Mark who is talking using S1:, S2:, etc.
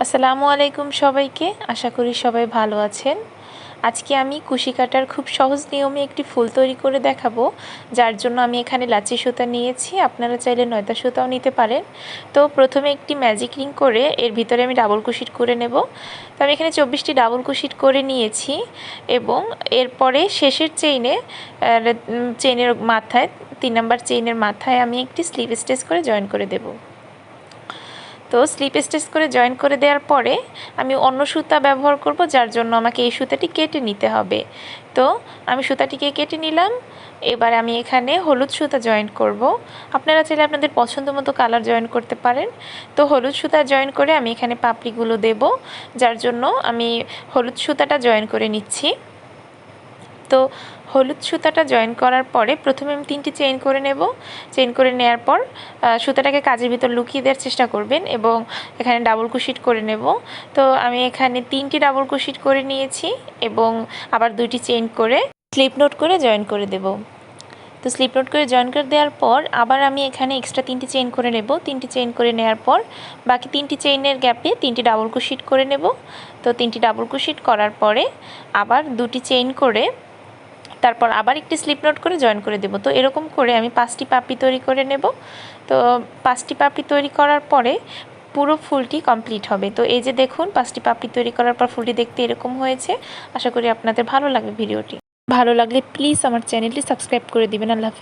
S1: আসসালামু আলাইকুম সবাইকে। আশা করি সবাই ভালো আছেন। আজকে আমি কুশি কাটার খুব সহজ নিয়মে একটি ফুল তৈরি করে দেখাবো, যার জন্য আমি এখানে লাচি সুতা নিয়েছি। আপনারা চাইলে নয়তা সুতাও নিতে পারেন। তো প্রথমে একটি ম্যাজিক রিং করে এর ভিতরে আমি ডাবল কুশিট করে নেব। তো আমি এখানে চব্বিশটি ডাবল কুশিট করে নিয়েছি এবং এরপরে শেষের চেইনে চেইনের মাথায়, তিন নাম্বার চেইনের মাথায় আমি একটি স্লিপ স্টেচ করে জয়েন করে দেবো। তো স্লিপ স্টেচ করে জয়েন করে দেওয়ার পরে আমি অন্য সুতা ব্যবহার করব, যার জন্য আমাকে এই সুতাটি কেটে নিতে হবে। তো আমি সুতাটিকে কেটে নিলাম, এবার আমি এখানে হলুদ সুতা জয়েন করব। আপনারা চাইলে আপনাদের পছন্দ মতো কালার জয়েন করতে পারেন। তো হলুদ সুতা জয়েন করে আমি এখানে পাপড়িগুলো দেব, যার জন্য আমি হলুদ সুতাটা জয়েন করে নিচ্ছি। তো হলুদ সুতাটা জয়েন করার পরে প্রথমে আমি তিনটি চেইন করে নেব। চেইন করে নেওয়ার পর সুতাটাকে কাজের ভিতর লুকিয়ে দেওয়ার চেষ্টা করবেন এবং এখানে ডাবল কুশিট করে নেব। তো আমি এখানে তিনটি ডাবল কুশিট করে নিয়েছি এবং আবার দুইটি চেইন করে স্লিপ নোট করে জয়েন করে দেব। তো স্লিপ নোট করে জয়েন করে দেওয়ার পর আবার আমি এখানে এক্সট্রা তিনটি চেইন করে নেব। তিনটি চেইন করে নেওয়ার পর বাকি তিনটি চেইনের গ্যাপে তিনটি ডাবল কুশিট করে নেব। তো তিনটি ডাবল কুশিট করার পরে আবার দুটি চেইন করে তারপর আবার একটি স্লিপ নোট করে জয়েন করে দেবো। তো এরকম করে আমি পাঁচটি পাপড়ি তৈরি করে নেব। তো পাঁচটি পাপড়ি তৈরি করার পরে পুরো ফুলটি কমপ্লিট হবে। তো এই যে দেখুন, পাঁচটি পাপড়ি তৈরি করার পর ফুলটি দেখতে এরকম হয়েছে। আশা করি আপনাদের ভালো লাগবে ভিডিওটি। ভালো লাগলে প্লিজ আমার চ্যানেলটি সাবস্ক্রাইব করে দেবেন। আল্লাহ